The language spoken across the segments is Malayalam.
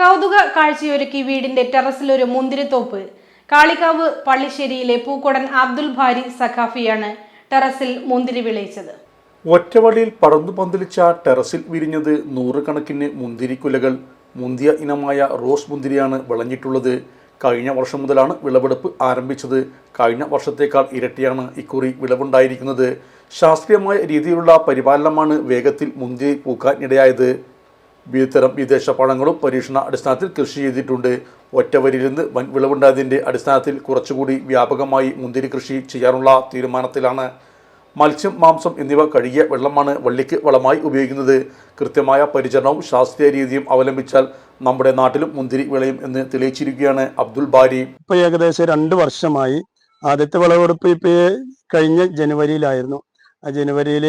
കൗതുക കാഴ്ചയൊരുക്കി വീടിന്റെ ടെറസിലൊരു മുന്തിരിത്തോപ്പ്. കാളികാവ് പള്ളിശ്ശേരിയിലെ പൂക്കോടൻ അബ്ദുൽ ഭാരി സഖാഫിയാണ് ടെറസിൽ മുന്തിരി വിളയിച്ചത്. ഒറ്റവളിയിൽ പടർന്നു പന്തലിച്ച ടെറസിൽ വിരിഞ്ഞത് നൂറുകണക്കിന് മുന്തിരിക്കുലകൾ. മുന്തിയ ഇനമായ റോസ് മുന്തിരിയാണ് വിളഞ്ഞിട്ടുള്ളത്. കഴിഞ്ഞ വർഷം മുതലാണ് വിളവെടുപ്പ് ആരംഭിച്ചത്. കഴിഞ്ഞ വർഷത്തേക്കാൾ ഇരട്ടിയാണ് ഇക്കുറി വിളവുണ്ടായിരിക്കുന്നത്. ശാസ്ത്രീയമായ രീതിയിലുള്ള പരിപാലനമാണ് വേഗത്തിൽ മുന്തിരി പൂക്കാൻ ഇടയായത് വിവിധതരം വിദേശ പഴങ്ങളും പരീക്ഷണ അടിസ്ഥാനത്തിൽ കൃഷി ചെയ്തിട്ടുണ്ട്. ഒറ്റവരിയിൽ നിന്ന് വൻ വിളവുണ്ടായതിന്റെ അടിസ്ഥാനത്തിൽ കുറച്ചുകൂടി വ്യാപകമായി മുന്തിരി കൃഷി ചെയ്യാനുള്ള തീരുമാനത്തിലാണ്. മത്സ്യം മാംസം എന്നിവ കഴുകിയ വെള്ളമാണ് വള്ളിക്ക് വളമായി ഉപയോഗിക്കുന്നത്. കൃത്യമായ പരിചരണവും ശാസ്ത്രീയ രീതിയും അവലംബിച്ചാൽ നമ്മുടെ നാട്ടിലും മുന്തിരി വിളയും എന്ന് തെളിയിച്ചിരിക്കുകയാണ് അബ്ദുൽ ബാരി. ഇപ്പൊ ഏകദേശം രണ്ട് വർഷമായി ആദ്യത്തെ വിളവെടുപ്പ് ഇപ്പൊ കഴിഞ്ഞ ജനുവരിയിലായിരുന്നു. ആ ജനുവരിയിൽ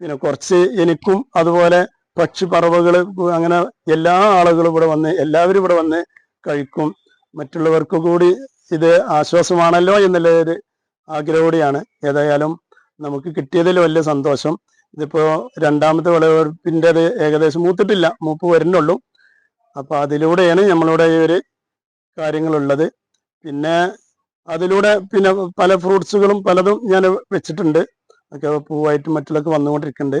പിന്നെ കുറച്ച് എനിക്കും അതുപോലെ പക്ഷിപ്പറവകൾ അങ്ങനെ എല്ലാ ആളുകളും ഇവിടെ വന്ന് എല്ലാവരും ഇവിടെ വന്ന് കഴിക്കും. മറ്റുള്ളവർക്ക് കൂടി ഇത് ആശ്വാസമാണല്ലോ എന്നുള്ള ഒരു ആഗ്രഹത്തോടെയാണ് ഏതായാലും നമുക്ക് കിട്ടിയതിൽ വലിയ സന്തോഷം. ഇതിപ്പോ രണ്ടാമത്തെ വിളവെടുപ്പിന്റെ അത് ഏകദേശം മൂത്തിട്ടില്ല മൂപ്പ് വരുന്നുള്ളൂ. അപ്പൊ അതിലൂടെയാണ് നമ്മളുടെ ഈ ഒരു കാര്യങ്ങളുള്ളത്. പിന്നെ അതിലൂടെ പിന്നെ പല ഫ്രൂട്ട്സുകളും പലതും ഞാൻ വെച്ചിട്ടുണ്ട്. ഒക്കെ പൂവായിട്ട് മറ്റുള്ളതൊക്കെ വന്നുകൊണ്ടിരിക്കുന്നുണ്ട്.